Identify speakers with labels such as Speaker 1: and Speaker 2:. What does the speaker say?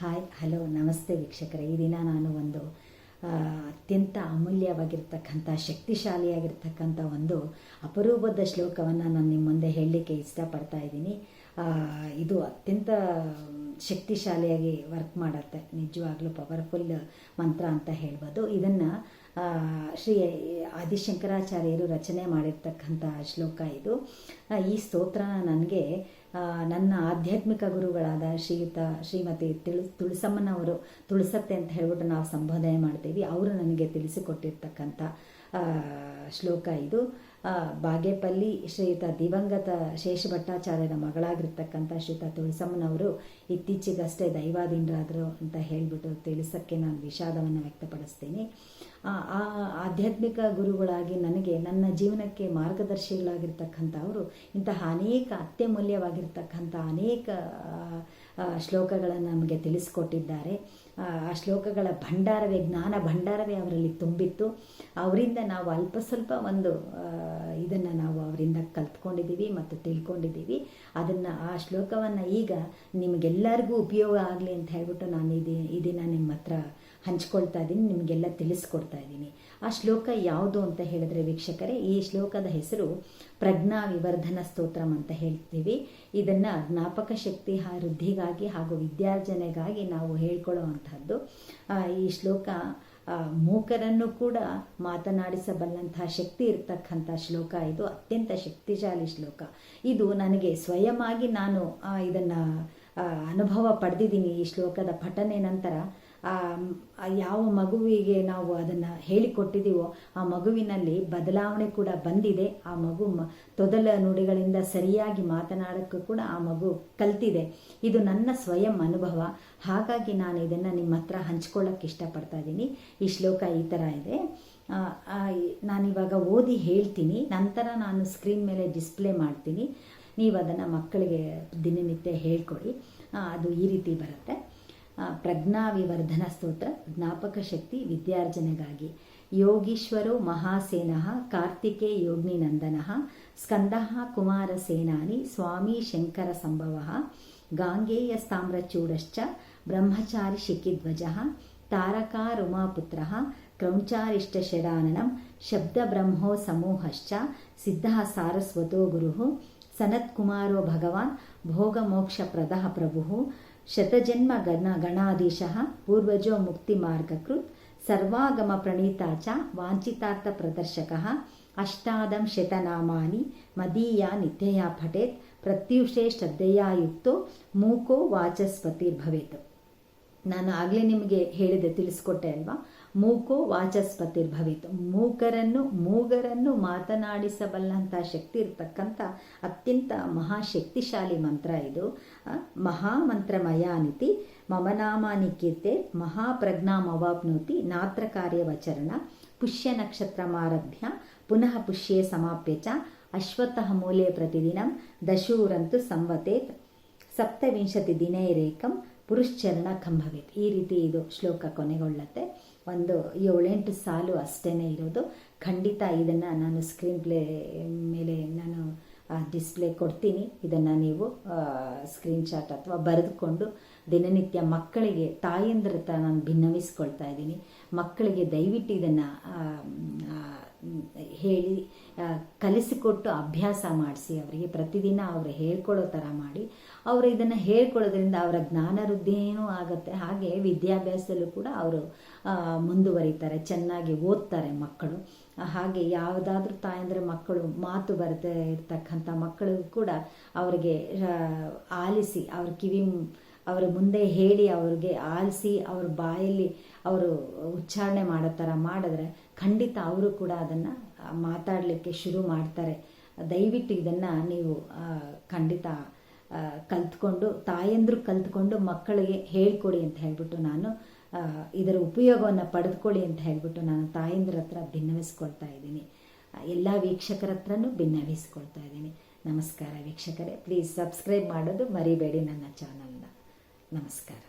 Speaker 1: Hi, hello, ನಮಸ್ತೆ ವೀಕ್ಷಕರೇ. ಈ ದಿನ ನಾನು ಒಂದು ಅತ್ಯಂತ ಅಮೂಲ್ಯವಾಗಿರ್ತಕ್ಕಂಥ, ಶಕ್ತಿಶಾಲಿಯಾಗಿರ್ತಕ್ಕಂಥ ಒಂದು ಅಪರೂಪದ ಶ್ಲೋಕವನ್ನು ನಾನು ನಿಮ್ಮ ಮುಂದೆ ಹೇಳಲಿಕ್ಕೆ ಇಷ್ಟಪಡ್ತಾ ಇದ್ದೀನಿ. ಇದು ಅತ್ಯಂತ ಶಕ್ತಿಶಾಲಿಯಾಗಿ ವರ್ಕ್ ಮಾಡುತ್ತೆ. ನಿಜವಾಗ್ಲೂ ಪವರ್ಫುಲ್ ಮಂತ್ರ ಅಂತ ಹೇಳ್ಬೋದು. ಇದನ್ನು ಶ್ರೀ ಆದಿಶಂಕರಾಚಾರ್ಯರು ರಚನೆ ಮಾಡಿರ್ತಕ್ಕಂಥ ಶ್ಲೋಕ ಇದು. ಈ ಸ್ತೋತ್ರನ ನನಗೆ ನನ್ನ ಆಧ್ಯಾತ್ಮಿಕ ಗುರುಗಳಾದ ಶ್ರೀಯುತ, ಶ್ರೀಮತಿ ತಿಳು ತುಳಸಮ್ಮನವರು ತುಳಸತ್ತೆ ಅಂತ ಹೇಳ್ಬಿಟ್ಟು ನಾವು ಸಂಬೋಧನೆ ಮಾಡ್ತೀವಿ. ಅವರು ನನಗೆ ತಿಳಿಸಿಕೊಟ್ಟಿರ್ತಕ್ಕಂಥ ಶ್ಲೋಕ ಇದು. ಬಾಗೇಪಲ್ಲಿ ಶ್ರೀಯುತ ದಿವಂಗತ ಶೇಷಭಟ್ಟಾಚಾರ್ಯರ ಮಗಳಾಗಿರ್ತಕ್ಕಂಥ ಶ್ರೀಯುತ ತುಳಸಮ್ಮನವರು ಇತ್ತೀಚೆಗಷ್ಟೇ ದೈವಾಧೀನರಾದರು ಅಂತ ಹೇಳಿಬಿಟ್ಟು ತಿಳಿಸೋಕ್ಕೆ ನಾನು ವಿಷಾದವನ್ನು ವ್ಯಕ್ತಪಡಿಸ್ತೀನಿ. ಆ ಆಧ್ಯಾತ್ಮಿಕ ಗುರುಗಳಾಗಿ ನನಗೆ ನನ್ನ ಜೀವನಕ್ಕೆ ಮಾರ್ಗದರ್ಶಿಗಳಾಗಿರ್ತಕ್ಕಂಥ ಅವರು ಇಂತಹ ಅನೇಕ ಅತ್ಯಮೂಲ್ಯವಾಗಿರ್ತಕ್ಕಂಥ ಅನೇಕ ಶ್ಲೋಕಗಳನ್ನು ನಮಗೆ ತಿಳಿಸ್ಕೊಟ್ಟಿದ್ದಾರೆ. ಆ, ಶ್ಲೋಕಗಳ ಭಂಡಾರವೇ ಜ್ಞಾನ ಭಂಡಾರವೇ ಅವರಲ್ಲಿ ತುಂಬಿತ್ತು. ಅವರಿಂದ ನಾವು ಅಲ್ಪ ಸ್ವಲ್ಪ ಒಂದು ಇದನ್ನು ನಾವು ಅವರಿಂದ ಕಲ್ತ್ಕೊಂಡಿದ್ದೀವಿ ಮತ್ತು ತಿಳ್ಕೊಂಡಿದ್ದೀವಿ. ಅದನ್ನು ಆ ಶ್ಲೋಕವನ್ನು ಈಗ ನಿಮಗೆಲ್ಲರಿಗೂ ಉಪಯೋಗ ಆಗಲಿ ಅಂತ ಹೇಳ್ಬಿಟ್ಟು ನಾನು ಇದೇ ಇದನ್ನು ದಿನ ನಿಮ್ಮ ಹತ್ರ ಹಂಚ್ಕೊಳ್ತಾ ಇದ್ದೀನಿ, ನಿಮಗೆಲ್ಲ ತಿಳಿಸ್ಕೊಡ್ತಾ ಇದ್ದೀನಿ. ಆ ಶ್ಲೋಕ ಯಾವುದು ಅಂತ ಹೇಳಿದ್ರೆ ವೀಕ್ಷಕರೇ, ಈ ಶ್ಲೋಕದ ಹೆಸರು ಪ್ರಜ್ಞಾ ವಿವರ್ಧನ ಸ್ತೋತ್ರಂ ಅಂತ ಹೇಳ್ತೀವಿ. ಇದನ್ನು ಜ್ಞಾಪಕ ಶಕ್ತಿ ವೃದ್ಧಿಗಾಗಿ ಹಾಗೂ ವಿದ್ಯಾರ್ಜನೆಗಾಗಿ ನಾವು ಹೇಳ್ಕೊಳ್ಳುವಂಥದ್ದು ಈ ಶ್ಲೋಕ ಮೂಕರನ್ನು ಕೂಡ ಮಾತನಾಡಿಸಬಲ್ಲಂತಹ ಶಕ್ತಿ ಇರತಕ್ಕಂಥ ಶ್ಲೋಕ ಇದು, ಅತ್ಯಂತ ಶಕ್ತಿಶಾಲಿ ಶ್ಲೋಕ. ಇದು ನನಗೆ ಸ್ವಯಮಾಗಿ ನಾನು ಇದನ್ನು ಅನುಭವ ಪಡೆದಿದ್ದೀನಿ ಈ ಶ್ಲೋಕದ ಪಠನೆ ನಂತರ. ಯಾವ ಮಗುವಿಗೆ ನಾವು ಅದನ್ನು ಹೇಳಿಕೊಟ್ಟಿದ್ದೀವೋ ಆ ಮಗುವಿನಲ್ಲಿ ಬದಲಾವಣೆ ಕೂಡ ಬಂದಿದೆ. ಆ ಮಗು ತೊದಲ ನುಡಿಗಳಿಂದ ಸರಿಯಾಗಿ ಮಾತನಾಡೋಕ್ಕೂ ಕೂಡ ಆ ಮಗು ಕಲ್ತಿದೆ. ಇದು ನನ್ನ ಸ್ವಯಂ ಅನುಭವ. ಹಾಗಾಗಿ ನಾನು ಇದನ್ನು ನಿಮ್ಮ ಹತ್ರ ಹಂಚ್ಕೊಳ್ಳೋಕ್ಕೆ ಇಷ್ಟಪಡ್ತಾ ಇದ್ದೀನಿ ಈ ಶ್ಲೋಕ ಈ ಥರ ಇದೆ. ಆ, ಆ, ನಾನಿವಾಗ ಓದಿ ಹೇಳ್ತೀನಿ. ನಂತರ ನಾನು ಸ್ಕ್ರೀನ್ ಮೇಲೆ ಡಿಸ್ಪ್ಲೇ ಮಾಡ್ತೀನಿ. ನೀವು ಅದನ್ನು ಮಕ್ಕಳಿಗೆ ದಿನನಿತ್ಯ ಹೇಳ್ಕೊಡಿ. ಅದು ಈ ರೀತಿ ಬರುತ್ತೆ. ಆ, ಪ್ರಜ್ಞಾ ವಿವರ್ಧನ ಸ್ತೋತ್ರ ಜ್ಞಾಪಕ ಶಕ್ತಿ ವಿದ್ಯಾರ್ಜನೆಗಾಗಿ. ಯೋಗೀಶ್ವರೋ ಮಹಾಸೇನಃ ಕಾರ್ತಿಕೇ ಯೋಗ್ನಿನಂದನಃ ಸ್ಕಂದಃ ಕುಮಾರಸೇನಾನಿ ಸ್ವಾಮಿ ಶಂಕರ ಸಂಭವಃ ಗಾಂಗೇಯಸ್ತಾಮ್ರಚೂಡಶ್ಚ ಬ್ರಹ್ಮಚಾರಿ ಶಿಖಿಧ್ವಜಃ ತಾರಕಾರುಮಾಪುತ್ರಃ ಕ್ರೌಂಚಾರಿಷ್ಟಶರಾನನಂ ಶಬ್ದಬ್ರಹ್ಮೋ ಸಮೂಹಶ್ಚ ಸಿದ್ಧಃ ಸಾರಸ್ವತೋ ಗುರುಃ ಸನತ್ಕುಮಾರೋ ಭಗವಾನ್ ಭೋಗಮೋಕ್ಷಪ್ರದಃ ಪ್ರಭುಃ ಶತಜನ್ಮ ಗಣ ಗಣಾಧೀಶಃ ಪೂರ್ವಜೋ ಮುಕ್ತಿಮಾರ್ಗಕೃತ್ ಸರ್ವಾಗಮ ಪ್ರಣೀತಾ ಚ ವಾಂಛಿತಾರ್ಥ ಪ್ರದರ್ಶಕ ಅಷ್ಟಾದಂ ಶತನಾಮಾನಿ ಮದೀಯ ನಿತ್ಯಯ ಪಠೇತ್ ಪ್ರತ್ಯುಷೇ ಶ್ರದ್ಧೆಯ ಯುಕ್ತೋ ಮೂಕೋ ವಾಚಸ್ಪತಿರ್ಭವೇತ್ ನಾನು ಆಗಲೇ ನಿಮಗೆ ಹೇಳಿದೆ ತಿಳಿಸ್ಕೊಟ್ಟೆ ಅಲ್ವಾ? ಮೂಕೋ ವಾಚಸ್ಪತಿರ್ಭವಿತ್ ಮೂಕರನ್ನು ಮೂಗರನ್ನು ಮಾತನಾಡಿಸಬಲ್ಲಂಥ ಶಕ್ತಿ ಇರ್ತಕ್ಕಂಥ ಅತ್ಯಂತ ಮಹಾಶಕ್ತಿಶಾಲಿ ಮಂತ್ರ ಇದು. ಆ, ಮಹಾಮಂತ್ರಮಯಾನಿತಿ ಮಮ ನಾಮಾನಿ ಕೀರ್ತೆ ಮಹಾಪ್ರಜ್ಞಾಮವಾಪ್ನೋತಿ ನಾತ್ರ ಕಾರ್ಯವಚರಣ ಪುಷ್ಯ ನಕ್ಷತ್ರಮಾರಭ್ಯ ಪುನಃ ಪುಷ್ಯೇ ಸಮಾಪ್ಯ ಚ ಅಶ್ವತ್ಥಃ ಮೂಲೆ ಪ್ರತಿದಿನಂ ದಶೂರಂತು ಸಂವತೇತ್ ಸಪ್ತವಿಂಶತಿ ದಿನೈರೇಕಂ ಪುರುಶ್ಚರಣ ಕಂಭವೇತ್ ಈ ರೀತಿ ಇದು ಶ್ಲೋಕ ಕೊನೆಗೊಳ್ಳುತ್ತೆ. ಒಂದು ಏಳೆಂಟು ಸಾಲು ಅಷ್ಟೇ ಇರೋದು. ಖಂಡಿತ ಇದನ್ನು ನಾನು ಸ್ಕ್ರೀನ್ ಪ್ಲೇ ಮೇಲೆ ನಾನು ಡಿಸ್ಪ್ಲೇ ಕೊಡ್ತೀನಿ. ಇದನ್ನು ನೀವು ಸ್ಕ್ರೀನ್ಶಾಟ್ ಅಥವಾ ಬರೆದುಕೊಂಡು ದಿನನಿತ್ಯ ಮಕ್ಕಳಿಗೆ, ತಾಯಂದ್ರ ನಾನು ಭಿನ್ನವಿಸ್ಕೊಳ್ತಾ ಇದ್ದೀನಿ. ಮಕ್ಕಳಿಗೆ ದಯವಿಟ್ಟು ಇದನ್ನು ಹೇಳಿ ಕಲಿಸಿಕೊಟ್ಟು ಅಭ್ಯಾಸ ಮಾಡಿಸಿ ಅವರಿಗೆ. ಪ್ರತಿದಿನ ಅವರು ಹೇಳ್ಕೊಳ್ಳೋ ಥರ ಮಾಡಿ. ಅವರು ಇದನ್ನು ಹೇಳ್ಕೊಳ್ಳೋದ್ರಿಂದ ಅವರ ಜ್ಞಾನ ವೃದ್ಧಿಯೂ ಆಗುತ್ತೆ. ಹಾಗೆ ವಿದ್ಯಾಭ್ಯಾಸದಲ್ಲೂ ಕೂಡ ಅವರು ಮುಂದುವರಿತಾರೆ. ಚೆನ್ನಾಗಿ ಓದ್ತಾರೆ ಮಕ್ಕಳು. ಹಾಗೆ ಯಾವುದಾದ್ರೂ ತಾಯಂದ್ರೆ ಮಕ್ಕಳು ಮಾತು ಬರದೇ ಇರ್ತಕ್ಕಂಥ ಮಕ್ಕಳು ಕೂಡ ಅವರಿಗೆ ಆಲಿಸಿ, ಅವ್ರ ಕಿವಿ ಅವರ ಮುಂದೆ ಹೇಳಿ ಅವ್ರಿಗೆ ಆಲಿಸಿ ಅವ್ರ ಬಾಯಲ್ಲಿ ಅವರು ಉಚ್ಚಾರಣೆ ಮಾಡೋ ಥರ ಮಾಡಿದ್ರೆ ಖಂಡಿತ ಅವರು ಕೂಡ ಅದನ್ನು ಮಾತಾಡಲಿಕ್ಕೆ ಶುರು ಮಾಡ್ತಾರೆ. ದಯವಿಟ್ಟು ಇದನ್ನು ನೀವು ಖಂಡಿತ ಕಲ್ತ್ಕೊಂಡು, ತಾಯಂದ್ರು ಕಲ್ತ್ಕೊಂಡು ಮಕ್ಕಳಿಗೆ ಹೇಳ್ಕೊಡಿ ಅಂತ ಹೇಳ್ಬಿಟ್ಟು ನಾನು ಇದರ ಉಪಯೋಗವನ್ನು ಪಡೆದುಕೊಳ್ಳಿ ಅಂತ ಹೇಳ್ಬಿಟ್ಟು ನಾನು ತಾಯಂದ್ರ ಹತ್ರ ಭಿನ್ನವಿಸ್ಕೊಳ್ತಾ ಇದ್ದೀನಿ. ಎಲ್ಲ ವೀಕ್ಷಕರ ಹತ್ರನೂ ಭಿನ್ನವಿಸ್ಕೊಳ್ತಾ ಇದ್ದೀನಿ. ನಮಸ್ಕಾರ ವೀಕ್ಷಕರೇ. ಪ್ಲೀಸ್ ಸಬ್ಸ್ಕ್ರೈಬ್ ಮಾಡೋದು ಮರಿಬೇಡಿ ನನ್ನ ಚಾನಲ್ನ ನಮಸ್ಕಾರ